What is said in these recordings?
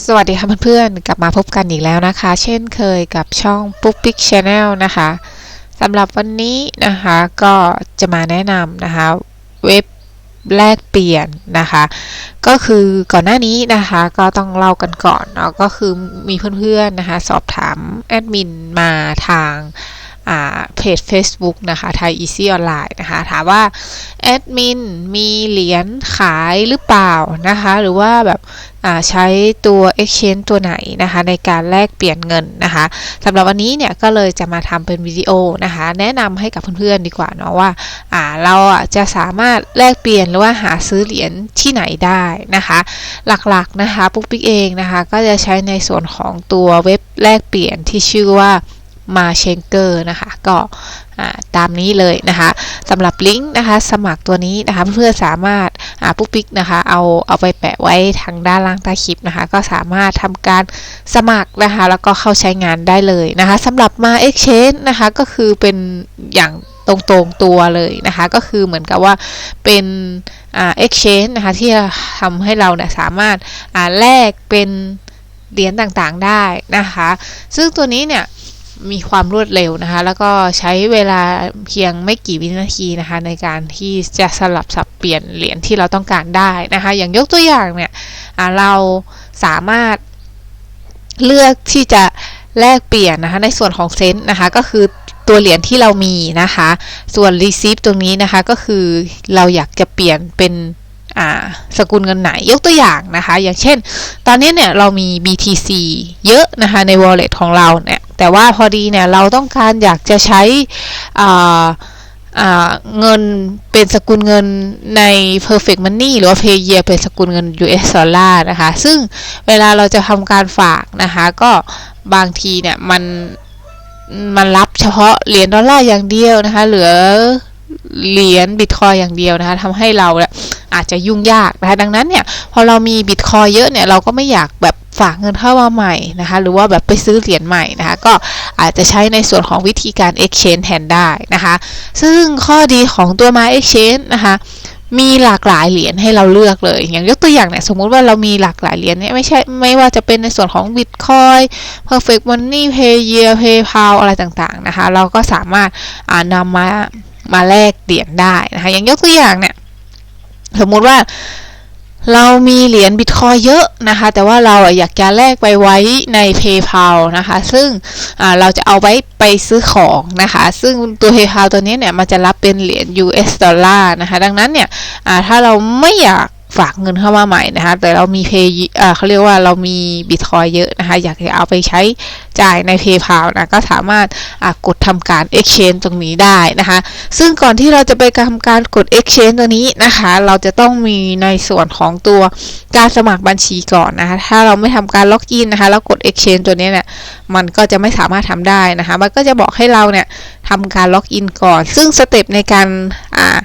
สวัสดีค่ะเพื่อนๆ กลับมาพบกันอีกแล้วนะคะ เช่นเคยกับช่องปุ๊กปิ๊กชาแนลนะคะสำหรับวันนี้นะคะก็จะมาแนะนำนะคะเว็บแลกเปลี่ยนนะคะ ก็คือก่อนหน้านี้นะคะก็ต้องเล่ากันก่อนเนาะก็คือมีเพื่อนๆนะคะ สอบถามแอดมินมาทาง เพจ Facebook นะคะไทย Easy Online นะคะ ถามว่า แอดมินมีเหรียญขายหรือเปล่านะคะ หรือว่าแบบใช้ตัว exchange ตัวไหนนะคะ ในการแลกเปลี่ยนเงินนะคะสำหรับวันนี้เนี่ยก็เลยจะมาทำเป็นวิดีโอนะคะ แนะนำให้กับเพื่อนๆดีกว่าเนาะว่าเราจะสามารถแลกเปลี่ยนหรือว่าหาซื้อเหรียญที่ไหนได้นะคะ หลักๆนะคะปุ๊กปิ๊กเองนะคะ ก็จะใช้ในส่วนของตัวเว็บแลกเปลี่ยนที่ชื่อว่า มาเชงเกอร์นะคะ ก็ตามนี้เลยนะคะสำหรับลิงก์นะคะ สมัครตัวนี้นะคะเพื่อสามารถปุ๊กปิกนะคะเอาเอาไปแปะไว้ทางด้านล่างใต้คลิปนะคะ ก็สามารถทำการสมัครนะคะ แล้วก็เข้าใช้งานได้เลยนะคะสำหรับมา Exchange นะคะก็คือเป็นอย่างตรงๆตัวเลยนะคะ ก็คือเหมือนกับว่าเป็นเอ่า exchange นะคะ ที่ทำให้เราเนี่ยสามารถแลกเป็นเหรียญต่างๆได้นะคะ ซึ่งตัวนี้เนี่ย มีความรวดเร็วนะคะ แล้วก็ใช้เวลาเพียงไม่กี่วินาทีนะคะ ในการที่จะสลับสับเปลี่ยนเหรียญที่เราต้องการได้นะคะ อย่างยกตัวอย่างเนี่ยเราสามารถเลือกที่จะแลกเปลี่ยนนะคะ ในส่วนของเซนต์นะคะ ก็คือตัวเหรียญที่เรามีนะคะ ส่วน receive ตรงนี้นะคะ ก็คือเราอยากจะเปลี่ยนเป็นสกุลเงินไหนยกตัวอย่างนะคะ อย่างเช่น ตอนนี้เนี่ยเรามี BTC เยอะนะคะใน wallet ของเราเนี่ย แต่ว่าพอดีเนี่ยเราต้องการอยากจะใช้เงินเป็นสกุลเงินใน perfect money หรือว่า pay year เป็นสกุลเงิน US ดอลลาร์นะคะ ซึ่งเวลาเราจะทำการฝากนะคะ ก็บางทีเนี่ยมันมันรับเฉพาะเหรียญดอลลาร์อย่างเดียวนะคะ เหลือเหรียญบิตคอยอย่างเดียวนะคะทำให้เราอาจจะยุ่งยากนะคะ ดังนั้นเนี่ย พอเรามีบิตคอยเยอะเนี่ย เราก็ไม่อยากแบบ ฝากเงินเข้ามาใหม่นะคะ หรือว่าแบบไปซื้อเหรียญใหม่นะคะ ก็อาจจะใช้ในส่วนของวิธีการ exchange แทนได้นะคะ ซึ่งข้อดีของตัวมา exchange นะคะมีหลากหลายเหรียญให้เราเลือกเลย อย่างยกตัวอย่างเนี่ยสมมุติว่าเรามีหลากหลายเหรียญเนี่ยไม่ใช่ไม่ว่าจะเป็นในส่วนของ Bitcoin Perfect Money Payeer PayPal อะไรต่างๆนะคะ เราก็สามารถนำมามาแลกเหรียญได้นะคะอย่างยกตัวอย่างเนี่ยสมมุติว่า เรามีเหรียญบิตคอยเยอะนะคะ แต่ว่าเราอยากจะแลกไปไว้ใน PayPal นะคะ ซึ่งเราจะเอาไว้ไปซื้อของนะคะ ซึ่งตัว PayPal ตัวนี้เนี่ยมันจะรับเป็นเหรียญ US ดอลลาร์นะคะ ดังนั้นเนี่ยถ้าเราไม่อยาก ฝากเงินเข้ามาใหม่นะคะ แต่เรามีเพย์เขาเรียกว่าเรามีบิตคอยเยอะนะคะ อยากจะเอาไปใช้จ่ายใน PayPal นะ ก็สามารถกดทำการ exchange ตรงนี้ได้นะคะ ซึ่งก่อนที่เราจะไปทำการกด exchange ตัวนี้นะคะ เราจะต้องมีในส่วนของตัวการสมัครบัญชีก่อนนะคะ ถ้าเราไม่ทำการล็อกอินนะคะ แล้วกด exchange ตัวนี้เนี่ย มันก็จะไม่สามารถทำได้นะคะ มันก็จะบอกให้เราเนี่ยทำการล็อกอินก่อน ซึ่งสเต็ปในการอ่า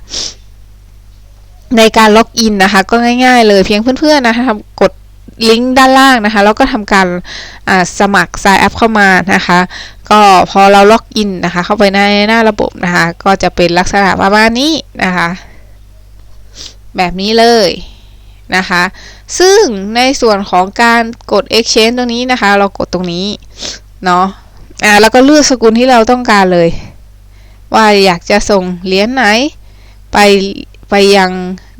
ในการล็อกอินนะคะ ก็ง่าย ๆ เลยเพียงเพื่อนๆนะคะกดลิงก์ด้านล่างนะคะ แล้วก็ทำการสมัคร sign up เข้ามานะคะ ก็พอเราล็อกอินนะคะ เข้าไปในหน้าระบบนะคะ ก็จะเป็นลักษณะประมาณนี้นะคะ แบบนี้เลยนะคะ ซึ่งในส่วนของการกด exchange ตรงนี้นะคะ เรากดตรงนี้ เนาะอ่าแล้วก็เลือกสกุลที่เราต้องการเลย ว่าอยากจะส่งเหรียญไหนไป ไปยัง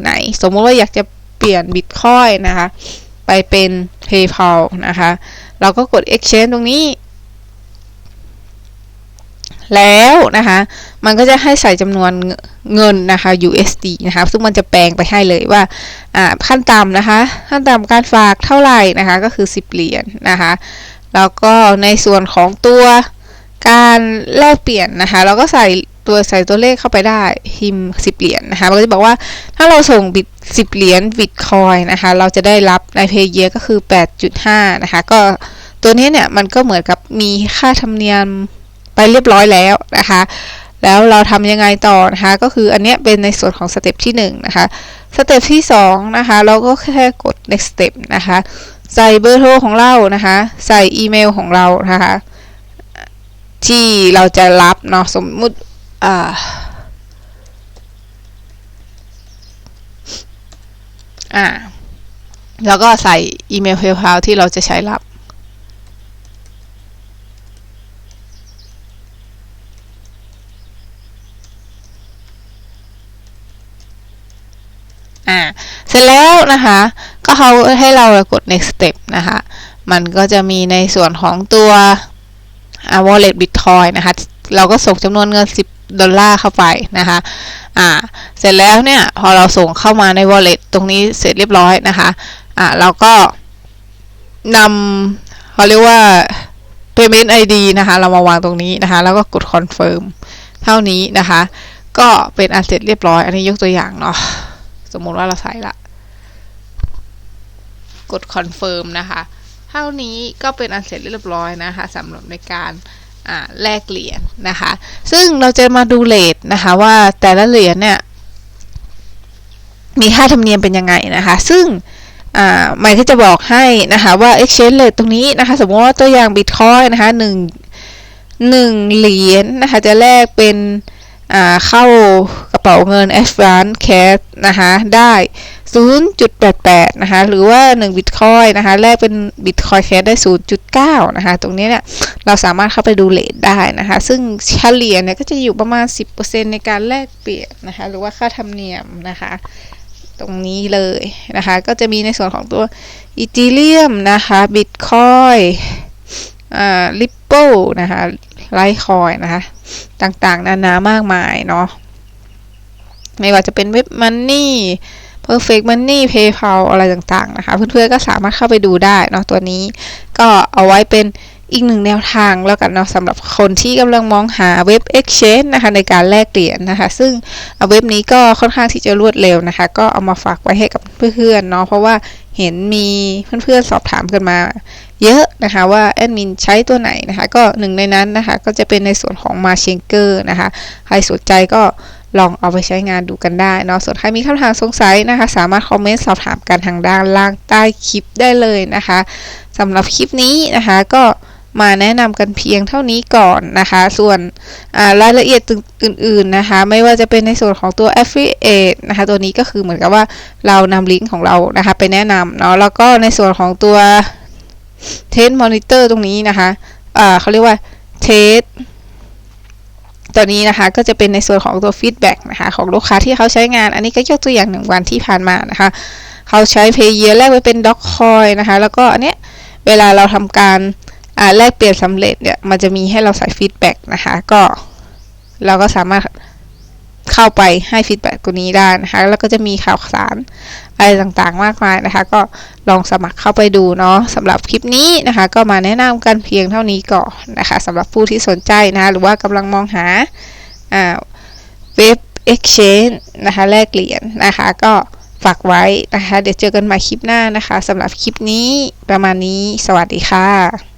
ไหน สมมติว่าอยากจะเปลี่ยนบิตคอยนะคะ ไปเป็น PayPal นะคะ เราก็กด exchange ตรงนี้ แล้วนะคะ มันก็จะให้ใส่จำนวนเงินนะคะ USD นะคะ ซึ่งมันจะแปลงไปให้เลยว่าขั้นต่ำนะคะ ขั้นต่ำการฝากเท่าไหร่นะคะ ก็คือ 10 เหรียญนนะคะ แล้วก็ในส่วนของตัวการแลกเปลี่ยนนะคะ เราก็ใส่ ตัวใส่ตัวเลขเข้าไปได้พิมพ์สิบเหรียญนนะคะเราจะบอกว่าถ้าเราส่งบิตสิบเหรียญบิตคอยนะคะ เราจะได้รับในเพย์เยียก็คือ 8.5 นะคะ ก็ตัวนี้เนี่ยมันก็เหมือนกับมีค่าธรรมเนียมไปเรียบร้อยแล้วนะคะ แล้วเราทำยังไงต่อนะคะ ก็คืออันนี้เป็นในส่วนของสเต็ปที่1นะคะสเต็ปที่2นะคะ เราก็แค่กด next step นะคะ ใส่เบอร์โทรของเรานะคะ ใส่อีเมลของเรานะคะที่เราจะรับเนาะสมมุติ อ่าอ่า แล้วก็ใส่อีเมล PayPal ที่เราจะใช้รับ อ่า เสร็จแล้วนะคะ ก็เขาให้เรากด next step นะคะ มันก็จะมีในส่วนของตัวอ่า wallet bitcoin นะคะ เราก็ส่งจำนวนเงิน10 ดอลลาร์เข้าไปนะคะอ่าเสร็จแล้วเนี่ยพอเราส่งเข้ามาใน wallet ตรงนี้เสร็จเรียบร้อยนะคะอ่าเราก็นำเขาเรียกว่า payment ID นะคะ เรามาวางตรงนี้นะคะ แล้วก็กด confirm เท่านี้นะคะ ก็เป็นอันเสร็จเรียบร้อย อันนี้ยกตัวอย่างเนาะสมมุติว่าเราใส่ละ กด confirm นะคะ เท่านี้ก็เป็นอันเสร็จเรียบร้อยนะคะสำหรับในการ แลกเหรียญนะคะ ซึ่งเราจะมาดูเลทนะคะว่าแต่ละเหรียญเนี่ยมีค่าธรรมเนียมเป็นยังไงนะคะ ซึ่งหมายที่จะบอกให้นะคะว่า exchange rate ตรงนี้นะคะ สมมติว่าตัวอย่าง bitcoin นะคะหนึ่งหนึ่งเหรียญนะคะจะแลกเป็นเข้ากระเป๋าเงิน advance cash นะคะได้ 0.88 นะคะ หรือว่า 1 Bitcoin นะคะ แลกเป็น Bitcoin cash ได้ 0.9 นะคะ ตรงนี้เนี่ย เราสามารถเข้าไปดูเลทได้นะคะ ซึ่งเฉลี่ยเนี่ยก็จะอยู่ประมาณ 10%ในการแลกเปลี่ยนนะคะ หรือว่าค่าธรรมเนียมนะคะ ตรงนี้เลยนะคะ ก็จะมีในส่วนของตัวอีทีเรียมนะคะ Bitcoin อ่า Ripple นะคะ ไลท์คอยนะคะ ต่างๆ นานามากมายเนาะ ไม่ว่าจะเป็นเว็บมันนี่ Perfect Money PayPal อะไรต่างๆนะคะ เพื่อนๆก็สามารถเข้าไปดูได้เนาะตัวนี้ ก็เอาไว้เป็นอีกหนึ่งแนวทางแล้วกันเนาะสำหรับคนที่กำลังมองหาเว็บ Exchange นะคะในการแลกเหรียญนนะคะ ซึ่งเว็บนี้ก็ค่อนข้างที่จะรวดเร็วนะคะ ก็เอามาฝากไว้ให้กับเพื่อนๆเนาะเพราะว่าเห็นมีเพื่อนๆสอบถามกันมา เยอะนะคะว่าแอดมินใช้ตัวไหนนะคะ ก็หนึ่งในนั้นนะคะ ก็จะเป็นในส่วนของมาเชงเกอร์นะคะ ใครสนใจก็ ลองเอาไปใช้งานดูกันได้เนาะส่วนใครมีคำถามสงสัยนะคะ สามารถคอมเมนต์สอบถามกันทางด้านล่างใต้คลิปได้เลยนะคะสำหรับคลิปนี้นะคะก็มาแนะนำกันเพียงเท่านี้ก่อนนะคะ ส่วนรายละเอียดอื่นๆนะคะ ไม่ว่าจะเป็นในส่วนของตัว affiliate นะคะ ตัวนี้ก็คือเหมือนกับว่าเรานำลิงก์ของเรานะคะ ไปแนะนำเนาะ แล้วก็ในส่วนของตัว test monitor ตรงนี้นะคะเขาเรียกว่า test ตัวนี้นะคะก็จะเป็นในส่วนของตัวฟีดแบ็กนะคะของลูกค้าที่เขาใช้งาน อันนี้ก็ยกตัวอย่างหนึ่งวันที่ผ่านมานะคะเขาใช้เพย์เยแรกไว้เป็นด็อกคอยนะคะแล้วก็อันเนี้ยเวลาเราทำการแลกเปลี่ยนสำเร็จเนี่ยมันจะมีให้เราใส่ฟีดแบ็กนะคะก็เราก็สามารถ เข้าไปให้ฟีดแบ็กตัวนี้ได้นะคะ แล้วก็จะมีข่าวสารอะไรต่างๆ มากมายนะคะ ก็ลองสมัครเข้าไปดูเนาะสำหรับคลิปนี้นะคะ ก็มาแนะนำกันเพียงเท่านี้ก่อนนะคะสำหรับผู้ที่สนใจนะะหรือว่ากำลังมองหาเว็บ Exchange นะคะแลกเหรียญนะคะ ก็ฝากไว้นะคะ เดี๋ยวเจอกันใหม่คลิปหน้านะคะสำหรับคลิปนี้ประมาณนี้ สวัสดีค่ะ